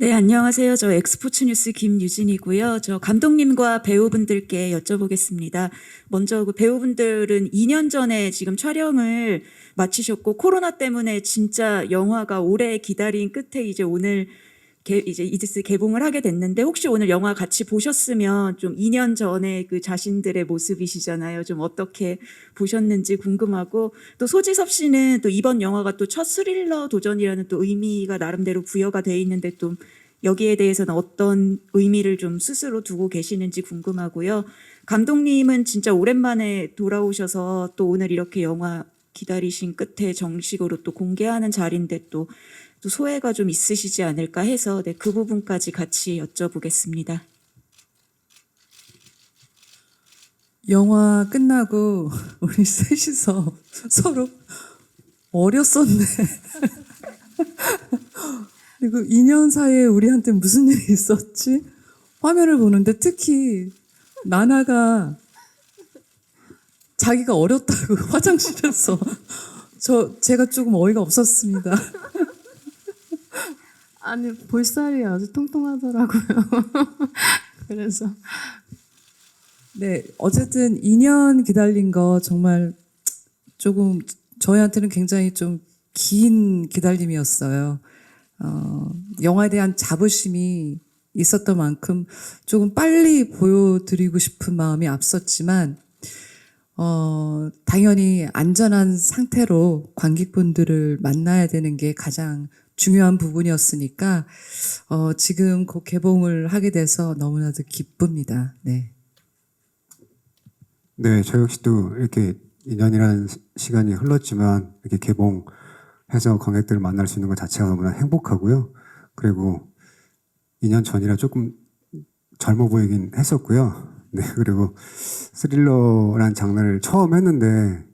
네, 안녕하세요. 저 엑스포츠 뉴스 김유진이고요. 저 감독님과 배우분들께 여쭤보겠습니다. 먼저 그 배우분들은 2년 전에 지금 촬영을 마치셨고 코로나 때문에 진짜 영화가 오래 기다린 끝에 이제 오늘 개, 이제 이디스 개봉을 하게 됐는데 혹시 오늘 영화 같이 보셨으면 좀 2년 전에 그 자신들의 모습이시잖아요. 좀 어떻게 보셨는지 궁금하고 또 소지섭 씨는 또 이번 영화가 또 첫 스릴러 도전이라는 또 의미가 나름대로 부여가 돼 있는데 또 여기에 대해서는 어떤 의미를 좀 스스로 두고 계시는지 궁금하고요. 감독님은 진짜 오랜만에 돌아오셔서 또 오늘 이렇게 영화 기다리신 끝에 정식으로 또 공개하는 자리인데 또, 또 소회가 좀 있으시지 않을까 해서 네, 그 부분까지 같이 여쭤보겠습니다. 영화 끝나고 우리 셋이서 서로 어렸었네. 그리고 2년 사이에 우리한테 무슨 일이 있었지? 화면을 보는데 특히 나나가 자기가 어렸다고 화장실에서 저 제가 조금 어이가 없었습니다. 아니 볼살이 아주 통통하더라고요. 그래서 네, 어쨌든 2년 기다린 거 정말 조금 저희한테는 굉장히 좀 긴 기다림이었어요. 어, 영화에 대한 자부심이 있었던 만큼 조금 빨리 보여드리고 싶은 마음이 앞섰지만, 어, 당연히 안전한 상태로 관객분들을 만나야 되는 게 가장 중요한 부분이었으니까, 어, 지금 곧 개봉을 하게 돼서 너무나도 기쁩니다. 네. 네, 저 역시도 이렇게 2년이라는 시간이 흘렀지만 이렇게 개봉해서 관객들을 만날 수 있는 것 자체가 너무나 행복하고요. 그리고 2년 전이라 조금 젊어 보이긴 했었고요. 네, 그리고 스릴러라는 장르를 처음 했는데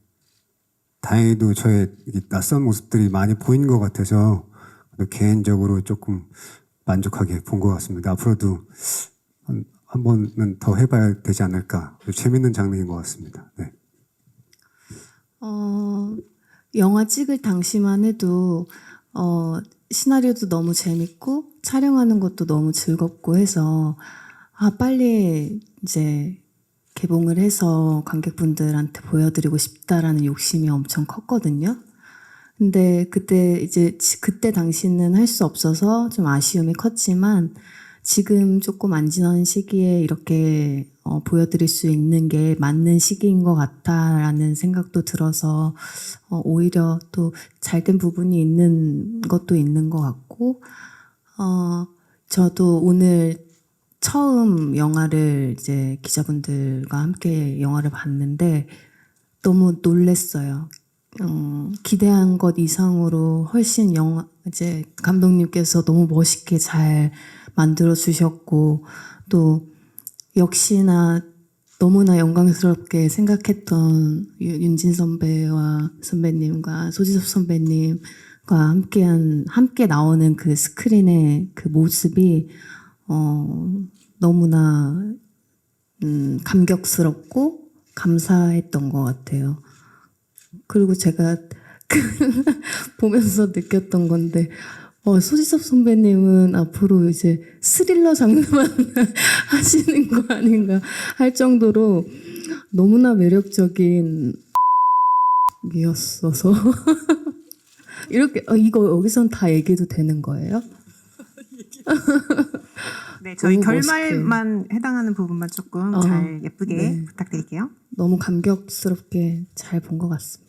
다행히도 저의 이 낯선 모습들이 많이 보인 것 같아서 개인적으로 조금 만족하게 본 것 같습니다. 앞으로도 한, 한 번은 더 해봐야 되지 않을까. 재밌는 장르인 것 같습니다. 네. 어, 영화 찍을 당시만 해도 어, 시나리오도 너무 재밌고 촬영하는 것도 너무 즐겁고 해서 아 빨리 이제 개봉을 해서 관객분들한테 보여드리고 싶다라는 욕심이 엄청 컸거든요. 근데 그때 이제 지- 그때 당시는 할 수 없어서 좀 아쉬움이 컸지만 지금 조금 안 지난 시기에 이렇게 어, 보여드릴 수 있는 게 맞는 시기인 것 같다라는 생각도 들어서 어, 오히려 또 잘된 부분이 있는 것도 있는 것 같고 어, 저도 오늘 처음 영화를 이제 기자분들과 함께 영화를 봤는데 너무 놀랬어요. 어, 기대한 것 이상으로 훨씬 영화 이제 감독님께서 너무 멋있게 잘 만들어 주셨고 또 역시나 너무나 영광스럽게 생각했던 유- 윤진 선배와 선배님과 소지섭 선배님과 함께한 함께 나오는 그 스크린의 그 모습이 어 너무나 음 감격스럽고 감사했던 것 같아요. 그리고 제가 그 보면서 느꼈던 건데 어, 소지섭 선배님은 앞으로 이제 스릴러 장르만 하시는 거 아닌가 할 정도로 너무나 매력적인 이었어서 이렇게 어, 이거 여기선 다 얘기해도 되는 거예요? 네, 저희 너무 결말만 해당하는 부분만 조금 어, 잘 예쁘게 네. 부탁드릴게요. 너무 감격스럽게 잘 본 것 같습니다.